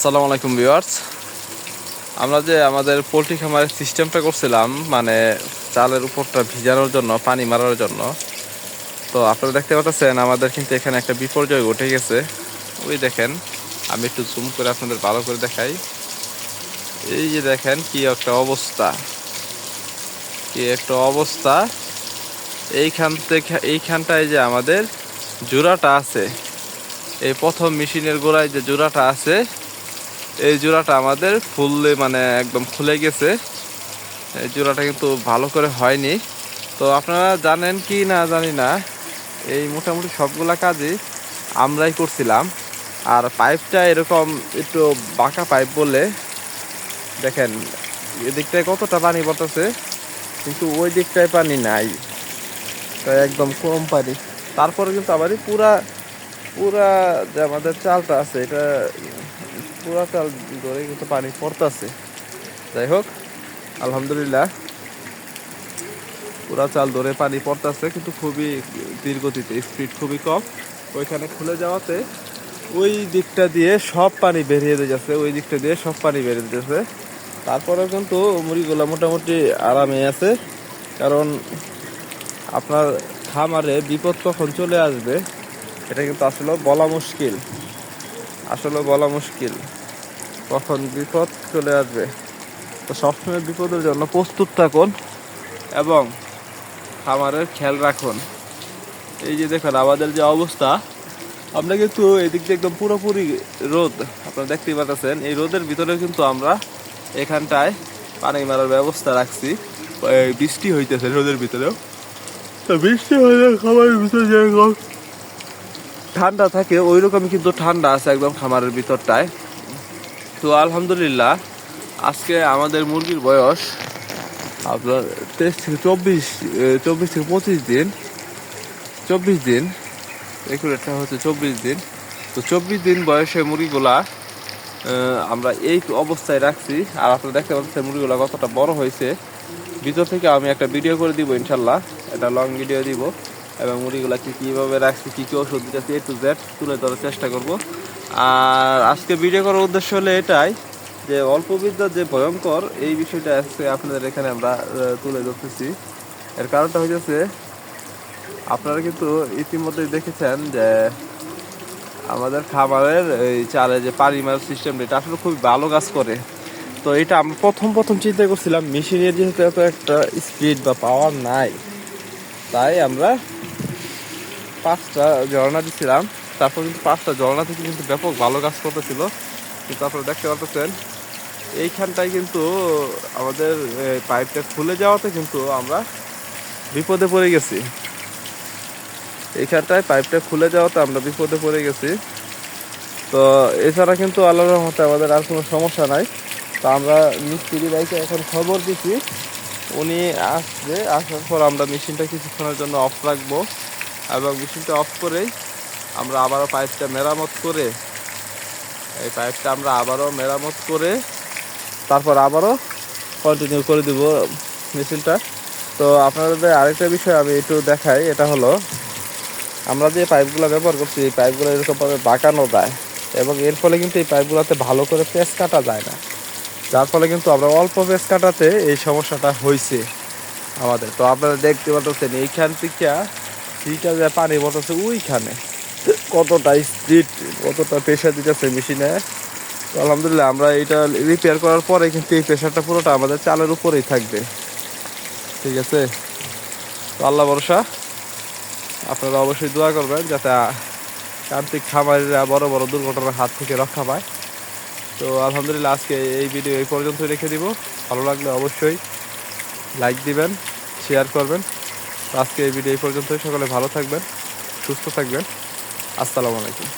আসসালামু আলাইকুম ভিউয়ার্স। আমরা যে আমাদের পোলট্রি খামারের সিস্টেমটা করছিলাম মানে চালের উপরটা ভিজানোর জন্য, পানি মারার জন্য। তো আপনারা দেখতে পাচ্ছেন, আমাদের কিন্তু এখানে একটা বিপর্যয় ঘটে গেছে। ওই দেখেন, আমি একটু জুম করে আপনাদের ভালো করে দেখাই। এই যে দেখেন, কি একটা অবস্থা। কি একটা অবস্থা। এইখান থেকে, এইখানটায় যে আমাদের জোড়াটা আছে, এই প্রথম মেশিনের গোড়ায় যে জোড়াটা আছে এই জোড়াটা আমাদের ফুললে মানে একদম খুলে গেছে। এই জোড়াটা কিন্তু ভালো করে হয়নি। তো আপনারা জানেন কি না জানি না, এই মোটামুটি সবগুলা কাজই আমরাই করছিলাম। আর পাইপটা এরকম একটু বাঁকা পাইপ বলে, দেখেন, এদিকটায় কতটা পানি পড়তেছে, কিন্তু ওই দিকটায় পানি নাই। তো একদম কম পানি। তারপরে কিন্তু আবারই পুরা পুরা যে আমাদের চালটা আছে, এটা পুরা চাল ধরে কিন্তু পানি পড়তেছে। যাই হোক, আলহামদুলিল্লাহ। পুরা চাল ধরে পানি পড়তেছে, কিন্তু খুবই ধীর গতিতে স্পিড খুবই কম। ওইখানে খুলে যাওয়াতে ওই দিকটা দিয়ে সব পানি বেরিয়ে যাচ্ছে ওই দিকটা দিয়ে সব পানি বেরিয়ে যাচ্ছে তারপরেও কিন্তু মুড়িগুলো মোটামুটি আরামে আছে, কারণ আপনার খামারে বিপদ কখন চলে আসবে, এটা কিন্তু আসলে বলা মুশকিল। আসলে বলা মুশকিল। কখন বিপদ চলে আসবে। তো সবসময় বিপদের জন্য প্রস্তুত থাকুন এবং খামারের খেয়াল রাখুন। এই যে দেখুন, আমাদের যে অবস্থা, আমরা কিন্তু এদিক দিয়ে একদম পুরোপুরি রোদ আপনারা দেখতেই পাচ্ছেন এই রোদের ভিতরে কিন্তু আমরা এখানটায় পানি মারার ব্যবস্থা রাখছি। বৃষ্টি হইতেছে রোদের ভিতরেও। তো বৃষ্টি হলে খামারের ভিতরে যেরকম ঠান্ডা থাকে ওই রকমই কিন্তু ঠান্ডা আছে একদম খামারের ভিতরটায়। তো আলহামদুলিল্লাহ, আজকে আমাদের মুরগির বয়স আপনার তেইশ থেকে চব্বিশ চব্বিশ থেকে পঁচিশ দিন। চব্বিশ দিন একুরেটটা হচ্ছে চব্বিশ দিন। তো চব্বিশ দিন বয়সে মুরগিগুলা আমরা এই অবস্থায় রাখছি। আর আপনারা দেখতে পাচ্ছেন মুরগিগুলা কতটা বড় হয়েছে। ভিতর থেকে আমি একটা ভিডিও করে দিব ইনশাল্লাহ। একটা লং ভিডিও দিব। এবং মুরগিগুলাকে কীভাবে রাখছি, কী কী ওষুধ দিতেছি এ টু জেড তুলে ধরার চেষ্টা করব। আর আজকে ভিডিও করার উদ্দেশ্য হলো এটাই, যে অল্প বিদ্যা যে ভয়ঙ্কর, এই বিষয়টা আজকে আপনাদের এখানে আমরা তুলে ধরতেছি। এর কারণটা হইতেছে, আপনারা কিন্তু ইতিমধ্যেই দেখেছেন যে আমাদের খাবারের এই চালে যে পানি মারার সিস্টেমটা এটা আসলে খুবই ভালো কাজ করে। তো এটা আমরা প্রথম প্রথম চিন্তা করছিলাম, মেশিনের যেহেতু এত একটা স্পিড বা পাওয়ার নাই, তাই আমরা পাঁচটা ঝর্ণা দিছিলাম, তারপর কিন্তু পাঁচটা ঝর্ণা থেকে কিন্তু ব্যাপক ভালো কাজ করতেছিল কিন্তু আপনারা দেখতে পাচ্ছেন এইখানটায় কিন্তু আমাদের পাইপটা খুলে যাওয়াতে কিন্তু আমরা বিপদে পড়ে গেছি। এইখানটায় পাইপটা খুলে যাওয়াতে আমরা বিপদে পড়ে গেছি। তো এছাড়া কিন্তু আল্লাহর রহমতে আমাদের আর কোনো সমস্যা নাই। তো আমরা মিস্ত্রি ভাইকে এখন খবর দিছি, উনি আসবে, আসার পর আমরা মেশিনটা কিছুক্ষণের জন্য অফ রাখব। এবং মেশিনটা অফ করে আমরা আবারও পাইপটা মেরামত করে, এই পাইপটা আমরা আবারও মেরামত করে তারপর আবারও কন্টিনিউ করে দিব মেশিনটা। তো আপনাদের আরেকটা বিষয় আমি একটু দেখাই, এটা হলো আমরা যে পাইপগুলো ব্যবহার করছি, এই পাইপগুলো এরকমভাবে বাঁকানো যায় এবং এর ফলে কিন্তু এই পাইপগুলোতে ভালো করে পেঁচ কাটা যায় না। যার ফলে কিন্তু আমরা অল্প পেঁচ কাটাতে এই সমস্যাটা হয়েছে আমাদের। তো আপনারা দেখতে পাচ্ছেন এইখান থেকে সিটা যে পানি বসাচ্ছে ওইখানে। কতটা স্পিড, কতটা প্রেশার দিতেছে মেশিনে। তো আলহামদুলিল্লাহ আমরা এটা রিপেয়ার করার পরে কিন্তু এই প্রেশারটা পুরোটা আমাদের চালের উপরেই থাকবে। ঠিক আছে? তো আল্লাহ ভরসা। আপনারা অবশ্যই দোয়া করবেন যাতে কান্তিক খামারিরা বড় বড় দুর্ঘটনার হাত থেকে রক্ষা পায়। তো আলহামদুলিল্লাহ আজকে এই ভিডিও এই পর্যন্ত রেখে দিব। ভালো লাগলে অবশ্যই লাইক দিবেন শেয়ার করবেন। আজকে এই ভিডিও এই পর্যন্তই। সকলে ভালো থাকবেন সুস্থ থাকবেন। আসসালামু আলাইকুম।